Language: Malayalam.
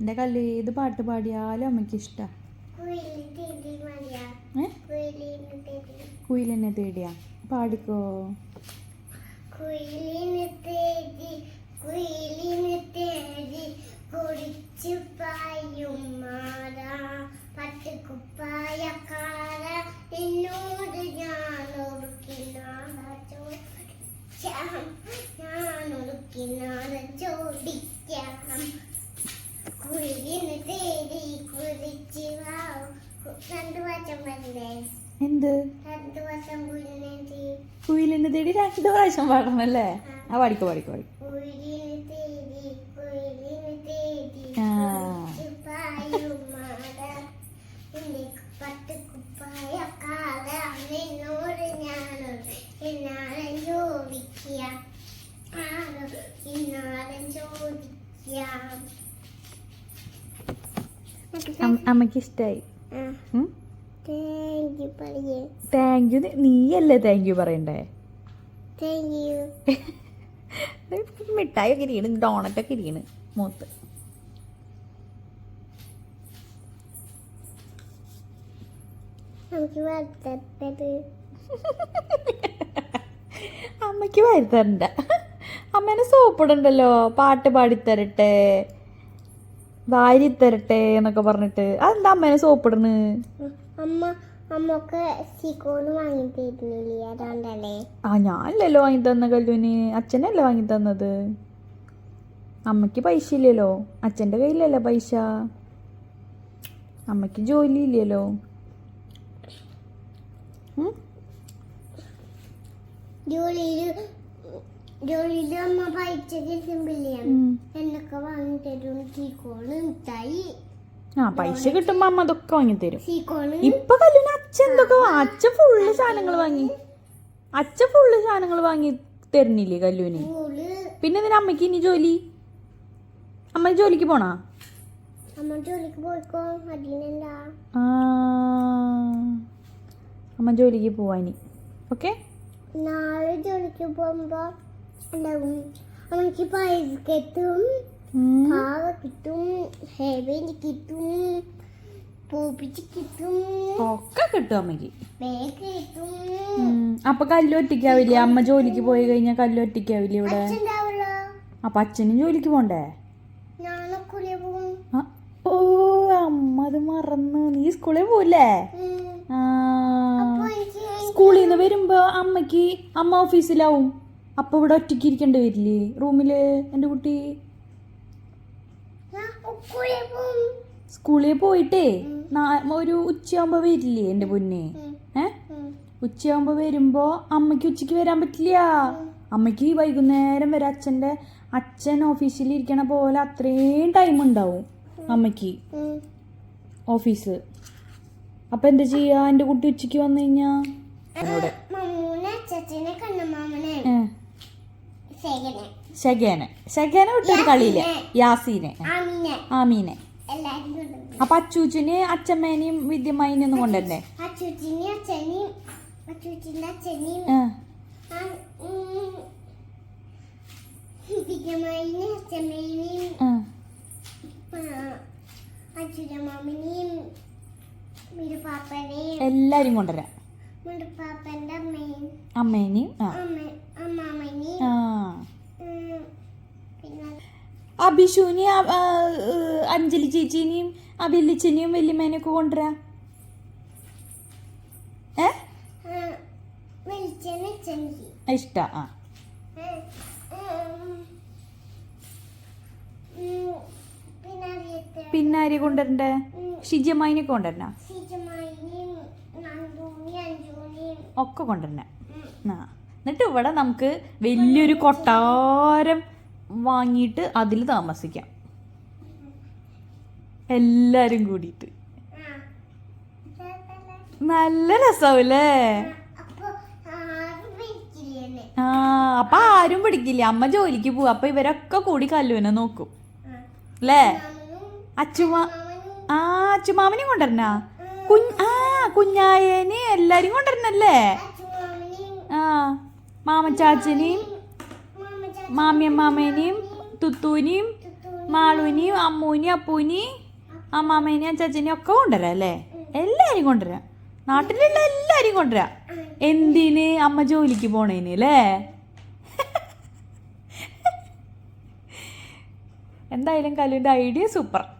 എന്റെ കല്ല് ഏത് പാട്ട് പാടിയാലും അമ്മയ്ക്ക് ഇഷ്ടാ. കുയിലിന് തേടിയാ. പാടിക്കോ? എന്ത്? രണ്ടു വശം കുയിലിനെ തേടി രണ്ടു പ്രാവശ്യം പാടണമല്ലേ ആ. പാടിക്കോ പാടിക്കോ പാടിക്കോ കുയിലിന് അമ്മയ്ക്ക് ഇഷ്ടായി താങ്ക് യു നീയല്ലേ താങ്ക് യു പറയണ്ടേ? മിഠായി ഒക്കെ ഇരിക്കണ് ഡോണറ്റ് ഒക്കെ ഇരിക്കണ് മൂത്ത്. അമ്മയ്ക്ക് വരുത്തരണ്ട അമ്മേനെ സോപ്പിടണ്ടല്ലോ പാട്ട് പാടിത്തരട്ടെ. വാരിത്തരട്ടെ എന്നൊക്കെ പറഞ്ഞിട്ട്. അതെന്താ അമ്മേനെ സോപ്പിടണ് അമ്മ അമ്മയ്ക്ക് സിക്കോണ് വാങ്ങി തരുന്നില്ലേ അതുകൊണ്ടല്ലേ? ആ ഞാനല്ലല്ലോ വാങ്ങി തന്ന കല്ലുവിന് അച്ഛനല്ലേ വാങ്ങി തന്നത് അമ്മയ്ക്ക് പൈസ ഇല്ലല്ലോ. അച്ഛന്റെ കയ്യിലല്ലേ പൈസ? അമ്മയ്ക്ക് ജോലി ഇല്ലല്ലോ. ഉം? ജോലിയിൽ അമ്മ പൈസ കിട്ടുമ്പില്ലേ ഉം. എന്നൊക്കെ വാങ്ങി തരും സിക്കോണ് മിഠായി ആ പൈസ കിട്ടുമ്പോ അമ്മ അതൊക്കെ വാങ്ങി തരും ഇപ്പൊ കല്ലിന് അച്ഛൻ എന്തൊക്കെ അച്ഛൻ ഫുള്ള് സാധനങ്ങൾ വാങ്ങി. അച്ഛൻ ഫുള്ള് സാധനങ്ങൾ വാങ്ങി തരുന്നില്ലേ കല്ലുവിന് പിന്നെ ഇതിന് അമ്മയ്ക്ക് ഇനി ജോലി? അമ്മ ജോലിക്ക് പോണാ? അമ്മ ജോലിക്ക് പോയിക്കോ. അതിനെന്താ? അമ്മ ജോലിക്ക് പോവാനി ഓക്കെ? നാളെ ജോലിക്ക് പോകുമ്പോ ഉണ്ടാവും. അമ്മയ്ക്ക് പൈസ കിട്ടും പാവ കിട്ടും ഹെവന് കിട്ടും പൂപ്പിച്ച് കിട്ടും ഒക്കെ കിട്ടും ഉം. അപ്പൊ കല്ലൊറ്റയ്ക്കാവില്ലേ അമ്മ ജോലിക്ക് പോയി കഴിഞ്ഞാൽ കല്ലൊറ്റയ്ക്കാവില്ലേ ഇവിടെ? അപ്പൊ അച്ഛനും ജോലിക്ക് പോണ്ടേ? ഓ അമ്മ അത് മറന്നു. നീ സ്കൂളിൽ. ആ. സ്കൂളിൽ നിന്ന് വരുമ്പോ അമ്മയ്ക്ക് അമ്മ ഓഫീസിലാവും അപ്പൊ ഇവിടെ ഒറ്റയ്ക്ക് ഇരിക്കേണ്ടി വരില്ലേ? റൂമിൽ എന്റെ കുട്ടി? സ്കൂളിൽ പോയിട്ടേ? ഒരു ഉച്ചയാകുമ്പോ വരില്ലേ എന്റെ പൊന്നെ. ഏ? ഉച്ചയാകുമ്പോൾ ഉച്ചയാകുമ്പോ വരുമ്പോ അമ്മയ്ക്ക് ഉച്ചയ്ക്ക് വരാൻ പറ്റില്ല. അമ്മയ്ക്ക് വൈകുന്നേരം വരെ അച്ഛന്റെ അച്ഛൻ ഓഫീസിൽ ഇരിക്കണ പോലെ അത്രയും ടൈം ഉണ്ടാവും അമ്മയ്ക്ക്. ഓഫീസ് അപ്പൊ എന്താ ചെയ്യാ? എന്റെ കുട്ടി ഉച്ചയ്ക്ക് വന്നു കഴിഞ്ഞാ? എന്നോട് മമ്മൂനെ അച്ഛനെ കണ്ണമാമനെ ഏ ശകേനെ. ശകേനെ. വിട്ടൊരു കളിയില്ല? യാസീനെ. ആമിനെ. അപ്പൊ അച്ചൂച്ചിന് അച്ഛമ്മേനെയും വിദ്യമ്മേനെയും ഒന്നും കൊണ്ടുവരണ്ടേ മിരുപ്പാപ്പനെയും എല്ലാരും കൊണ്ടുവരാം. അമ്മേനെയും അമ്മാമനെയും ആ ഉം, പിന്നെ അഭിഷുവിനെ അഞ്ജലി ചേച്ചീനെയും ആ വല്യച്ഛനെയും വല്യമ്മേനെയും ഒക്കെ കൊണ്ടുവരാം? ഏ? പിന്നാരി ഇഷ്ടാ ആ. ഉം, ഉം, ഉം, പിന്നെ അറിയത്തെ ആരെയും കൊണ്ടുവരണ്ടേ? ഷിജമായിനെ കൊണ്ടുവരണ? ഒക്കെ കൊണ്ടുവരണേ. എന്നിട്ട് ഇവിടെ നമുക്ക് വലിയൊരു കൊട്ടാരം വാങ്ങിയിട്ട് അതിൽ താമസിക്കാം. എല്ലാരും കൂടിയിട്ട്? നല്ല രസാവൂലേ അപ്പൊ ആരും പിടിക്കില്ലേ ആ അപ്പൊ ആരും പിടിക്കില്ല. അമ്മ ജോലിക്ക് പോവും. അപ്പൊ ഇവരൊക്കെ കൂടി കല്ലുവിനെ നോക്കും. അല്ലേ അച്ചുമാ ആ അച്ചുമാമനെയും കൊണ്ടുവരണ? കുഞ്ഞ് ആ കുഞ്ഞായേനെ എല്ലാരും കൊണ്ടുവരണല്ലേ? ആ മാമച്ചാച്ചനെയും മാമച്ച മാമിയമ്മാമേനെയും തുത്തൂനെയും മാളുവിനെയും അമ്മൂനെയും അപ്പൂനെയും അമ്മാമേനെയും അച്ചാച്ചനെയും ഒക്കെ കൊണ്ടുവരാം അല്ലേ? എല്ലാവരും കൊണ്ടുവരാം. നാട്ടിലുള്ള എല്ലാവരും കൊണ്ടുവരാം. എന്തിന് അമ്മ ജോലിക്ക് പോണേന് അല്ലേ? എന്തായാലും കലുവിന്റെ ഐഡിയ സൂപ്പർ.